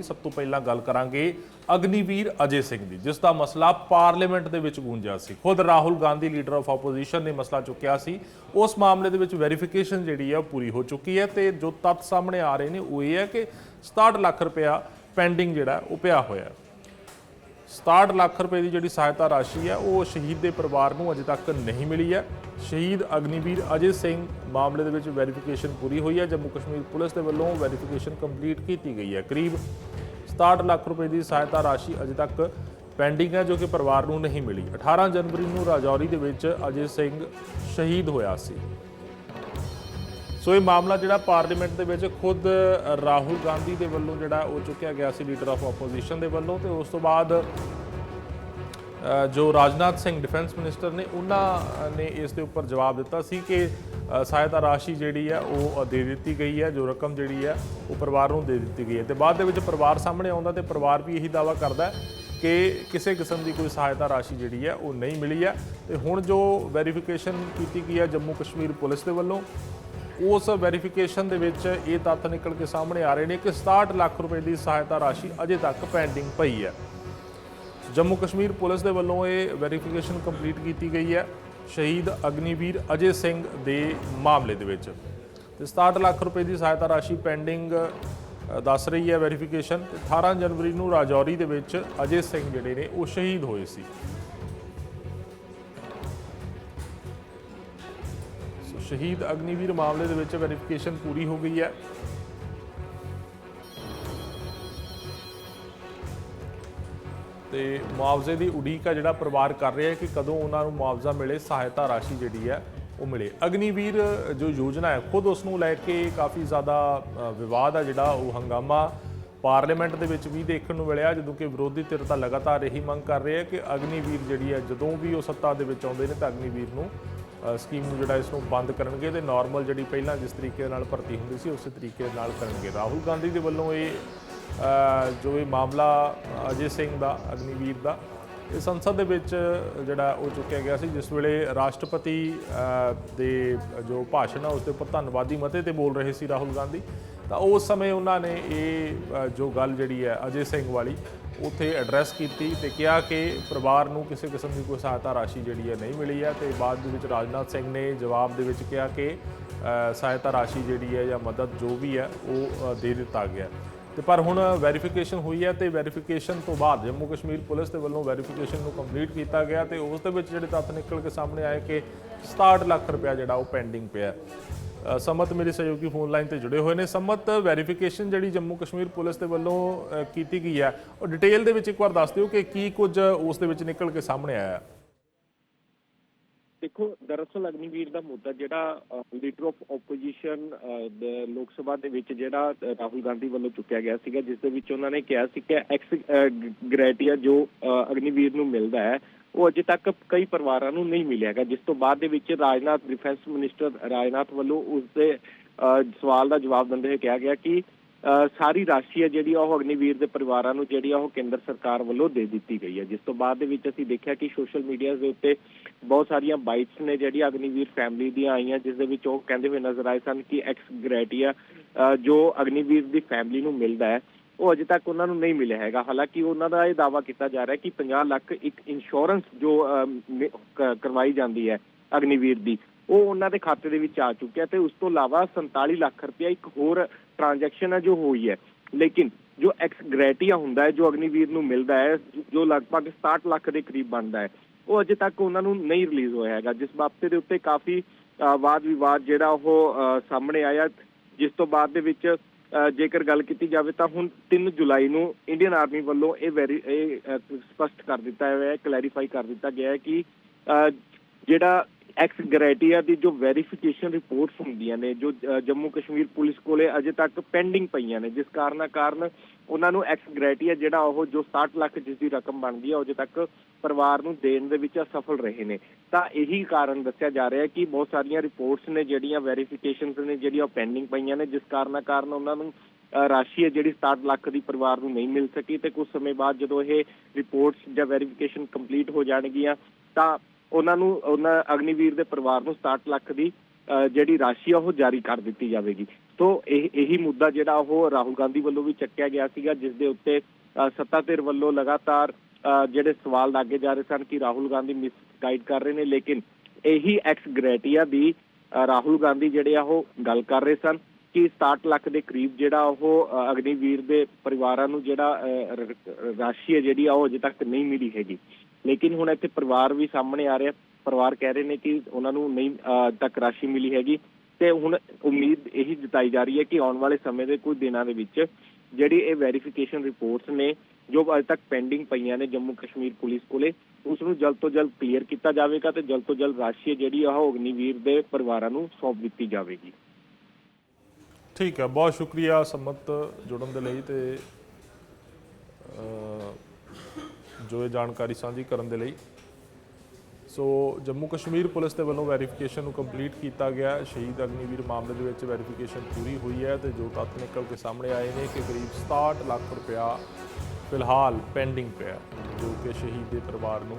ਸਭ ਤੋਂ ਪਹਿਲਾਂ ਗੱਲ ਕਰਾਂਗੇ ਅਗਨੀਵੀਰ ਅਜੇ ਸਿੰਘ ਦੀ, ਜਿਸ ਦਾ ਮਸਲਾ ਪਾਰਲੀਮੈਂਟ ਦੇ ਵਿੱਚ ਗੂੰਜਿਆ ਸੀ। ਖੁਦ Rahul Gandhi, leader of opposition ਨੇ ਮਸਲਾ ਚੁੱਕਿਆ ਸੀ। ਉਸ ਮਾਮਲੇ ਦੇ ਵਿੱਚ ਵੈਰੀਫਿਕੇਸ਼ਨ ਜਿਹੜੀ ਹੈ ਉਹ ਪੂਰੀ ਹੋ ਚੁੱਕੀ ਹੈ ਤੇ ਜੋ ਤੱਥ ਸਾਹਮਣੇ ਆ ਰਹੇ ਨੇ ਉਹ ਇਹ ਹੈ ਕਿ 67 ਲੱਖ ਰੁਪਇਆ ਪੈਂਡਿੰਗ ਜਿਹੜਾ ਉਹ ਪਿਆ ਹੋਇਆ ਹੈ। 67 ਲੱਖ ਰੁਪਏ ਦੀ ਜਿਹੜੀ ਸਹਾਇਤਾ ਰਾਸ਼ੀ ਹੈ, ਉਹ ਸ਼ਹੀਦ ਦੇ ਪਰਿਵਾਰ ਨੂੰ ਅਜੇ ਤੱਕ ਨਹੀਂ ਮਿਲੀ ਹੈ। ਸ਼ਹੀਦ ਅਗਨੀਵੀਰ ਅਜੇ ਸਿੰਘ ਮਾਮਲੇ ਦੇ ਵਿੱਚ ਵੈਰੀਫਿਕੇਸ਼ਨ ਪੂਰੀ ਹੋਈ ਹੈ। ਜੰਮੂ ਕਸ਼ਮੀਰ ਪੁਲਿਸ ਦੇ ਵੱਲੋਂ ਵੈਰੀਫਿਕੇਸ਼ਨ ਕੰਪਲੀਟ ਕੀਤੀ ਗਈ ਹੈ। ਕਰੀਬ 67 ਲੱਖ ਰੁਪਏ ਦੀ ਸਹਾਇਤਾ ਰਾਸ਼ੀ ਅਜੇ ਤੱਕ ਪੈਂਡਿੰਗ ਹੈ, ਜੋ ਕਿ ਪਰਿਵਾਰ ਨੂੰ ਨਹੀਂ ਮਿਲੀ। 18 ਜਨਵਰੀ ਨੂੰ ਰਾਜੌਰੀ ਦੇ ਵਿੱਚ ਅਜੇ ਸਿੰਘ ਸ਼ਹੀਦ ਹੋਇਆ ਸੀ। ਸੋ ਇਹ ਮਾਮਲਾ ਜਿਹੜਾ ਪਾਰਲੀਮੈਂਟ ਦੇ ਵਿੱਚ ਖੁਦ ਰਾਹੁਲ ਗਾਂਧੀ ਦੇ ਵੱਲੋਂ ਜਿਹੜਾ ਉਹ ਚੁੱਕਿਆ ਗਿਆ ਸੀ, ਲੀਡਰ ਆਫ ਆਪੋਜੀਸ਼ਨ ਦੇ ਵੱਲੋਂ, ਤੇ ਉਸ ਤੋਂ ਬਾਅਦ ਜੋ ਰਾਜਨਾਥ ਸਿੰਘ ਡਿਫੈਂਸ ਮਿਨਿਸਟਰ ਨੇ, ਉਹਨਾਂ ਨੇ ਇਸ ਦੇ ਉੱਪਰ ਜਵਾਬ ਦਿੱਤਾ ਸੀ ਕਿ ਸਹਾਇਤਾ ਰਾਸ਼ੀ ਜਿਹੜੀ ਹੈ, ਉਹ ਦੇ ਦਿੱਤੀ ਗਈ ਹੈ, ਜੋ ਰਕਮ ਜਿਹੜੀ ਹੈ, ਉਹ ਪਰਿਵਾਰ ਨੂੰ ਦੇ ਦਿੱਤੀ ਗਈ ਹੈ। ਤੇ ਬਾਅਦ ਦੇ ਵਿੱਚ ਪਰਿਵਾਰ ਸਾਹਮਣੇ ਆਉਂਦਾ ਤੇ ਪਰਿਵਾਰ ਵੀ ਇਹੀ ਦਾਵਾ ਕਰਦਾ ਕਿ ਕਿਸੇ ਕਿਸਮ ਦੀ ਕੋਈ ਸਹਾਇਤਾ ਰਾਸ਼ੀ ਜਿਹੜੀ ਹੈ, ਉਹ ਨਹੀਂ ਮਿਲੀ ਹੈ। ਤੇ ਹੁਣ ਜੋ ਵੈਰੀਫਿਕੇਸ਼ਨ ਕੀਤੀ ਗਈ ਹੈ ਜੰਮੂ ਕਸ਼ਮੀਰ ਪੁਲਿਸ ਦੇ ਵੱਲੋਂ, ਉਸ ਵੈਰੀਫਿਕੇਸ਼ਨ ਦੇ ਵਿੱਚ ਇਹ ਤੱਥ ਨਿਕਲ ਕੇ ਸਾਹਮਣੇ ਆ ਰਹੇ ਨੇ ਕਿ 67 ਲੱਖ ਰੁਪਏ ਦੀ ਸਹਾਇਤਾ ਰਾਸ਼ੀ ਅਜੇ ਤੱਕ ਪੈਂਡਿੰਗ ਪਈ ਹੈ। ਜੰਮੂ ਕਸ਼ਮੀਰ ਪੁਲਿਸ ਦੇ ਵੱਲੋਂ ਇਹ ਵੈਰੀਫਿਕੇਸ਼ਨ ਕੰਪਲੀਟ ਕੀਤੀ ਗਈ ਹੈ। ਸ਼ਹੀਦ ਅਗਨੀਵੀਰ ਅਜੇ ਸਿੰਘ ਦੇ ਮਾਮਲੇ ਦੇ ਵਿੱਚ। ਤੇ 67 ਲੱਖ ਰੁਪਏ ਦੀ ਸਹਾਇਤਾ ਰਾਸ਼ੀ ਪੈਂਡਿੰਗ ਦੱਸ ਰਹੀ ਹੈ ਵੈਰੀਫਿਕੇਸ਼ਨ ਤੇ 18 ਜਨਵਰੀ ਨੂੰ ਰਾਜੌਰੀ ਦੇ ਵਿੱਚ ਅਜੇ ਸਿੰਘ ਜਿਹੜੇ ਨੇ, ਉਹ ਸ਼ਹੀਦ ਹੋਏ ਸੀ। ਸ਼ਹੀਦ ਅਗਨੀਵੀਰ ਮਾਮਲੇ ਦੇ ਵਿੱਚ ਵੈਰੀਫਿਕੇਸ਼ਨ ਪੂਰੀ ਹੋ ਗਈ ਹੈ। ਤੇ ਮੁਆਵਜ਼ੇ ਦੀ ਉਡੀਕ ਆ ਜਿਹੜਾ ਪਰਿਵਾਰ ਕਰ ਰਿਹਾ ਹੈ ਕਿ ਕਦੋਂ ਉਹਨਾਂ ਨੂੰ ਮੁਆਵਜ਼ਾ ਮਿਲੇ, ਸਹਾਇਤਾ ਰਾਸ਼ੀ ਜਿਹੜੀ ਹੈ ਉਹ ਮਿਲੇ। ਅਗਨੀਵੀਰ ਜੋ ਯੋਜਨਾ ਹੈ, ਖੁਦ ਉਸ ਨੂੰ ਲੈ ਕੇ ਕਾਫੀ ਜ਼ਿਆਦਾ ਵਿਵਾਦ ਆ ਜਿਹੜਾ ਉਹ ਹੰਗਾਮਾ ਪਾਰਲੀਮੈਂਟ ਦੇ ਵਿੱਚ ਵੀ ਦੇਖਣ ਨੂੰ ਮਿਲਿਆ, ਜਦੋਂ ਕਿ ਵਿਰੋਧੀ ਧਿਰ ਤਾਂ ਲਗਾਤਾਰ ਇਹੀ ਮੰਗ ਕਰ ਰਹੇ ਹੈ ਕਿ ਅਗਨੀਵੀਰ ਜਿਹੜੀ ਹੈ, ਜਦੋਂ ਵੀ ਉਹ ਸੱਤਾ ਦੇ ਵਿੱਚ ਆਉਂਦੇ ਨੇ ਤਾਂ ਅਗਨੀਵੀਰ ਨੂੰ ਸਕੀਮ ਨੂੰ ਜਿਹੜਾ ਇਸ ਨੂੰ ਬੰਦ ਕਰਨਗੇ ਤੇ ਨਾਰਮਲ ਜਿਹੜੀ ਪਹਿਲਾਂ ਜਿਸ ਤਰੀਕੇ ਨਾਲ ਭਰਤੀ ਹੁੰਦੀ ਸੀ, ਉਸੇ ਤਰੀਕੇ ਨਾਲ ਕਰਨਗੇ। ਰਾਹੁਲ ਗਾਂਧੀ ਦੇ ਵੱਲੋਂ ਇਹ ਜੋ ਇਹ ਮਾਮਲਾ ਅਜੇ ਸਿੰਘ ਦਾ, ਅਗਨੀਵੀਰ ਦਾ, ਇਹ ਸੰਸਦ ਦੇ ਵਿੱਚ ਜਿਹੜਾ ਉਹ ਚੁੱਕਿਆ ਗਿਆ ਸੀ, ਜਿਸ ਵੇਲੇ ਰਾਸ਼ਟਰਪਤੀ ਦੇ ਜੋ ਭਾਸ਼ਣ ਆ, ਉਸ ਦੇ ਉੱਪਰ ਧੰਨਵਾਦੀ ਮਤੇ ਤੇ ਬੋਲ ਰਹੇ ਸੀ ਰਾਹੁਲ ਗਾਂਧੀ। ਤਾਂ ਉਸ ਸਮੇਂ ਉਹਨਾਂ ਨੇ ਇਹ ਜੋ ਗੱਲ ਜਿਹੜੀ ਹੈ ਅਜੇ ਸਿੰਘ ਵਾਲੀ, ਉੱਥੇ ਐਡਰੈਸ ਕੀਤੀ ਤੇ ਕਿਹਾ ਕਿ ਪਰਿਵਾਰ ਨੂੰ ਕਿਸੇ ਕਿਸਮ ਦੀ ਕੋਈ ਸਹਾਇਤਾ ਰਾਸ਼ੀ ਜਿਹੜੀ ਹੈ ਨਹੀਂ ਮਿਲੀ ਹੈ ਤੇ ਬਾਅਦ ਦੇ ਵਿੱਚ ਰਾਜਨਾਥ ਸਿੰਘ ਨੇ ਜਵਾਬ ਦੇ ਵਿੱਚ ਕਿਹਾ ਕਿ ਸਹਾਇਤਾ ਰਾਸ਼ੀ ਜਿਹੜੀ ਹੈ ਜਾਂ ਮਦਦ ਜੋ ਵੀ ਹੈ, ਉਹ ਦੇ ਦਿੱਤਾ ਗਿਆ। ਤੇ ਪਰ ਹੁਣ ਵੈਰੀਫਿਕੇਸ਼ਨ ਹੋਈ ਹੈ ਤੇ ਵੈਰੀਫਿਕੇਸ਼ਨ ਤੋਂ ਬਾਅਦ ਜੰਮੂ ਕਸ਼ਮੀਰ ਪੁਲਿਸ ਦੇ ਵੱਲੋਂ ਵੈਰੀਫਿਕੇਸ਼ਨ ਨੂੰ ਕੰਪਲੀਟ ਕੀਤਾ ਗਿਆ ਤੇ ਉਸ ਦੇ ਵਿੱਚ ਜਿਹੜੇ ਤੱਥ ਨਿਕਲ ਕੇ ਸਾਹਮਣੇ ਆਏ ਕਿ 67 ਲੱਖ ਰੁਪਇਆ ਜਿਹੜਾ ਉਹ ਪੈਂਡਿੰਗ ਪਿਆ ਅ, ਸੰਮਤ ਮੇਰੇ ਸਹਿਯੋਗੀ ਫੋਨ ਲਾਈਨ ਤੇ ਜੁੜੇ ਹੋਏ ਨੇ। ਸੰਮਤ ਵੈਰੀਫਿਕੇਸ਼ਨ ਜਿਹੜੀ ਜੰਮੂ ਕਸ਼ਮੀਰ ਪੁਲਿਸ ਦੇ ਵੱਲੋਂ ਕੀਤੀ ਗਈ ਹੈ ਉਹ ਡਿਟੇਲ ਦੇ ਵਿੱਚ ਇੱਕ ਵਾਰ ਦੱਸ ਦਿਓ ਕਿ ਕੀ ਕੁਝ ਉਸ ਦੇ ਵਿੱਚ ਨਿਕਲ ਕੇ ਸਾਹਮਣੇ ਆਇਆ ਹੈ। ਦੇਖੋ, ਦਰਅਸਲ ਅਗਨੀਵੀਰ ਦਾ ਮੁੱਦਾ ਜਿਹੜਾ ਲੀਡਰ ਆਫ ਆਪੋਜੀਸ਼ਨ ਲੋਕ ਸਭਾ ਦੇ ਵਿੱਚ ਜਿਹੜਾ ਰਾਹੁਲ ਗਾਂਧੀ ਵੱਲੋਂ ਚੁੱਕਿਆ ਗਿਆ ਸੀਗਾ, ਜਿਸ ਦੇ ਵਿੱਚ ਉਹਨਾਂ ਨੇ ਕਿਹਾ ਸੀ ਕਿ ਐਕਸ ਗ੍ਰੈਟੀਆ ਜੋ ਅਗਨੀਵੀਰ ਨੂੰ ਮਿਲਦਾ ਹੈ, ਉਹ ਅਜੇ ਤੱਕ ਕਈ ਪਰਿਵਾਰਾਂ ਨੂੰ ਨਹੀਂ ਮਿਲਿਆਗਾ ਜਿਸ ਤੋਂ ਬਾਅਦ ਦੇ ਵਿੱਚ ਰਾਜਨਾਥ ਡਿਫੈਂਸ ਮਿਨਿਸਟਰ ਰਾਜਨਾਥ ਵੱਲੋਂ ਉਸ ਦੇ ਸਵਾਲ ਦਾ ਜਵਾਬ ਦਿੰਦੇ ਹੋਏ ਕਿਹਾ ਗਿਆ ਕਿ ਸਾਰੀ ਰਾਸ਼ੀ ਹੈ ਜਿਹੜੀ ਆ ਉਹ ਅਗਨੀਵੀਰ ਦੇ ਪਰਿਵਾਰਾਂ ਨੂੰ ਜਿਹੜੀ ਆ ਉਹ ਕੇਂਦਰ ਸਰਕਾਰ ਵੱਲੋਂ ਦੇ ਦਿੱਤੀ ਗਈ ਹੈ। ਜਿਸ ਤੋਂ ਬਾਅਦ ਦੇ ਵਿੱਚ ਅਸੀਂ ਦੇਖਿਆ ਕਿ ਸੋਸ਼ਲ ਮੀਡੀਆ ਦੇ ਉੱਤੇ ਬਹੁਤ ਸਾਰੀਆਂ ਬਾਈਟਸ ਨੇ ਜਿਹੜੀ ਅਗਨੀਵੀਰ ਫੈਮਿਲੀ ਦੀਆਂ ਆਈਆਂ ਜਿਸ ਦੇ ਵਿੱਚ ਉਹ ਕਹਿੰਦੇ ਹੋਏ ਨਜ਼ਰ ਆਏ ਸਨ ਕਿ ਐਕਸ ਗ੍ਰੈਟੀਆ ਜੋ ਅਗਨੀਵੀਰ ਦੀ ਫੈਮਿਲੀ ਨੂੰ ਮਿਲਦਾ ਹੈ ਉਹ ਅਜੇ ਤੱਕ ਉਹਨਾਂ ਨੂੰ ਨਹੀਂ ਮਿਲਿਆ ਹੈਗਾ। ਹਾਲਾਂਕਿ ਉਹਨਾਂ ਦਾ ਇਹ ਦਾਵਾ ਕੀਤਾ ਜਾ ਰਿਹਾ ਕਿ 50 ਲੱਖ ਇੱਕ ਇੰਸ਼ੋਰੈਂਸ ਜੋ ਅ, ਕਰਵਾਈ ਜਾਂਦੀ ਹੈ ਅਗਨੀਵੀਰ ਦੀ ਉਹ ਉਹਨਾਂ ਦੇ ਖਾਤੇ ਦੇ ਵਿੱਚ ਆ ਚੁੱਕਿਆ ਤੇ ਉਸ ਤੋਂ ਇਲਾਵਾ 47 ਲੱਖ ਰੁਪਇਆ ਇੱਕ ਹੋਰ ਟ੍ਰਾਂਜੈਕਸ਼ਨ ਹੈ ਜੋ ਹੋਈ ਹੈ। ਲੇਕਿਨ ਜੋ ਐਕਸ ਗ੍ਰੈਟੀਆ ਹੁੰਦਾ ਹੈ ਜੋ ਅਗਨੀਵੀਰ ਨੂੰ ਮਿਲਦਾ ਹੈ ਜੋ ਲਗਭਗ 67 ਲੱਖ ਦੇ ਕਰੀਬ ਬਣਦਾ ਹੈ ਉਹ ਅਜੇ ਤੱਕ ਉਹਨਾਂ ਨੂੰ ਨਹੀਂ ਰਿਲੀਜ਼ ਹੋਇਆ ਹੈਗਾ। ਜਿਸ ਬਾਬਤ ਦੇ ਉੱਤੇ ਕਾਫੀ ਅ, ਵਾਦ ਵਿਵਾਦ ਜਿਹੜਾ ਉਹ ਅ, ਸਾਹਮਣੇ ਆਇਆ। ਜਿਸ ਤੋਂ ਬਾਅਦ ਦੇ ਵਿੱਚ ਅ, ਜੇਕਰ ਗੱਲ ਕੀਤੀ ਜਾਵੇ ਤਾਂ ਹੁਣ 3 ਜੁਲਾਈ ਨੂੰ ਇੰਡੀਅਨ ਆਰਮੀ ਵੱਲੋਂ ਇਹ ਵੈਰੀ ਇਹ ਸਪਸ਼ਟ ਕਰ ਦਿੱਤਾ ਹੋਇਆ ਹੈ ਕਲੈਰੀਫਾਈ ਕਰ ਦਿੱਤਾ ਗਿਆ ਹੈ ਕਿ ਅ, ਜਿਹੜਾ ਐਕਸ ਗਰੈਟੀਆ ਦੀ ਜੋ ਵੈਰੀਫਿਕੇਸ਼ਨ ਰਿਪੋਰਟਸ ਹੁੰਦੀਆਂ ਨੇ, ਜੋ ਜੰਮੂ ਕਸ਼ਮੀਰ ਪੁਲਿਸ ਕੋਲੇ ਅਜੇ ਤੱਕ ਪੈਂਡਿੰਗ ਪਈਆਂ ਨੇ, ਜਿਸ ਕਾਰਨ ਕਾਰਨ ਉਹਨਾਂ ਨੂੰ ਐਕਸ ਗ੍ਰੈਟੀਆ ਜਿਹੜਾ ਉਹ ਜੋ 60 ਲੱਖ ਜਿਸ ਦੀ ਰਕਮ ਬਣਦੀ ਹੈ ਉਹ ਅਜੇ ਤੱਕ ਪਰਿਵਾਰ ਨੂੰ ਦੇਣ ਦੇ ਵਿੱਚ ਅਸਫਲ ਰਹੇ ਨੇ। ਤਾਂ ਇਹੀ ਕਾਰਨ ਦੱਸਿਆ ਜਾ ਰਿਹਾ ਹੈ ਕਿ ਬਹੁਤ ਸਾਰੀਆਂ ਰਿਪੋਰਟਸ ਨੇ, ਜਿਹੜੀਆਂ ਵੈਰੀਫਿਕੇਸ਼ਨਸ ਨੇ, ਜਿਹੜੀਆਂ ਉਹ ਪੈਂਡਿੰਗ ਪਈਆਂ ਨੇ, ਜਿਸ ਕਾਰਨ ਕਾਰਨ ਉਹਨਾਂ ਨੂੰ ਰਾਸ਼ੀ ਹੈ ਜਿਹੜੀ 67 ਲੱਖ ਦੀ ਪਰਿਵਾਰ ਨੂੰ ਨਹੀਂ ਮਿਲ ਸਕੀ ਤੇ ਕੁਝ ਸਮੇਂ ਬਾਅਦ ਜਦੋਂ ਇਹ ਰਿਪੋਰਟਸ ਜਾਂ ਵੈਰੀਫਿਕੇਸ਼ਨ ਕੰਪਲੀਟ ਹੋ ਜਾਣਗੀਆਂ, ਤਾਂ ਉਹਨਾਂ ਨੂੰ ਉਹਨਾਂ ਅਗਨੀਵੀਰ ਦੇ ਪਰਿਵਾਰ ਨੂੰ 67 ਲੱਖ ਦੀ ਅ, ਜਿਹੜੀ ਰਾਸ਼ੀ ਆ ਉਹ ਜਾਰੀ ਕਰ ਦਿੱਤੀ ਜਾਵੇਗੀ। ਤੋਂ ਇਹ ਇਹੀ ਮੁੱਦਾ ਜਿਹੜਾ ਉਹ ਰਾਹੁਲ ਗਾਂਧੀ ਵੱਲੋਂ ਵੀ ਚੱਕਿਆ ਗਿਆ ਸੀਗਾ ਜਿਸ ਦੇ ਉੱਤੇ ਅ, ਸੱਤਾ ਧਿਰ ਵੱਲੋਂ ਲਗਾਤਾਰ ਅ, ਜਿਹੜੇ ਸਵਾਲ ਲਾਗੇ ਜਾ ਰਹੇ ਸਨ ਕਿ ਰਾਹੁਲ ਗਾਂਧੀ ਮਿਸ ਗਾਈਡ ਕਰ ਰਹੇ ਨੇ ਲੇਕਿਨ ਇਹੀ ਐਕਸ ਗ੍ਰੈਟੀਆ ਦੀ ਰਾਹੁਲ ਗਾਂਧੀ ਜਿਹੜੇ ਆ ਉਹ ਗੱਲ ਕਰ ਰਹੇ ਸਨ ਕਿ 67 ਲੱਖ ਦੇ ਕਰੀਬ ਜਿਹੜਾ ਉਹ ਅਗਨੀਵੀਰ ਦੇ ਪਰਿਵਾਰਾਂ ਨੂੰ ਜਿਹੜਾ ਅ, ਰਾਸ਼ੀ ਹੈ ਜਿਹੜੀ ਆ ਉਹ ਅਜੇ ਤੱਕ ਨਹੀਂ ਮਿਲੀ ਹੈਗੀ। ਲੇਕਿਨ ਹੁਣ ਇੱਥੇ ਪਰਿਵਾਰ ਵੀ ਸਾਹਮਣੇ ਆ ਰਿਹਾ, ਪਰਿਵਾਰ ਕਹਿ ਰਹੇ ਨੇ ਕਿ ਉਹਨਾਂ ਨੂੰ ਨਹੀਂ ਤੱਕ ਰਾਸ਼ੀ ਮਿਲੀ ਹੈਗੀ ਤੇ ਹੁਣ ਉਮੀਦ ਇਹੀ ਜਤਾਈ ਜਾ ਰਹੀ ਹੈ ਕਿ ਆਉਣ ਵਾਲੇ ਸਮੇਂ ਦੇ ਕੁਝ ਦਿਨਾਂ ਦੇ ਵਿੱਚ ਜਿਹੜੀ ਇਹ ਵੈਰੀਫਿਕੇਸ਼ਨ ਰਿਪੋਰਟਸ ਨੇ, ਜੋ ਅਜੇ ਤੱਕ ਪੈਂਡਿੰਗ ਪਈਆਂ ਨੇ ਜੰਮੂ ਕਸ਼ਮੀਰ ਪੁਲਿਸ ਕੋਲੇ, ਉਸ ਨੂੰ ਜਲਦ ਤੋਂ ਜਲਦ ਕਲੀਅਰ ਕੀਤਾ ਜਾਵੇਗਾ ਤੇ ਜਲਦ ਤੋਂ ਜਲਦ ਰਾਸ਼ੀ ਜਿਹੜੀ ਆ ਉਹ ਅਗਨੀਵੀਰ ਦੇ ਪਰਿਵਾਰਾਂ ਨੂੰ ਸੌਂਪ ਦਿੱਤੀ ਜਾਵੇਗੀ। ਠੀਕ ਹੈ, ਬਹੁਤ ਸ਼ੁਕਰੀਆ ਸੰਮਤ ਜੁੜਨ ਦੇ ਲਈ ਤੇ ਜੋ ਇਹ ਜਾਣਕਾਰੀ ਸਾਂਝੀ ਕਰਨ ਦੇ ਲਈ। ਸੋ ਜੰਮੂ ਕਸ਼ਮੀਰ ਪੁਲਿਸ ਦੇ ਵੱਲੋਂ ਵੈਰੀਫਿਕੇਸ਼ਨ ਨੂੰ ਕੰਪਲੀਟ ਕੀਤਾ ਗਿਆ। ਸ਼ਹੀਦ ਅਗਨੀਵੀਰ ਮਾਮਲੇ ਦੇ ਵਿੱਚ ਵੈਰੀਫਿਕੇਸ਼ਨ ਪੂਰੀ ਹੋਈ ਹੈ ਤੇ ਜੋ ਤੱਥ ਨਿਕਲ ਕੇ ਸਾਹਮਣੇ ਆਏ ਨੇ ਕਿ ਕਰੀਬ 67 ਲੱਖ ਰੁਪਇਆ ਫਿਲਹਾਲ ਪੈਂਡਿੰਗ ਪਿਆ, ਜੋ ਕਿ ਸ਼ਹੀਦ ਦੇ ਪਰਿਵਾਰ ਨੂੰ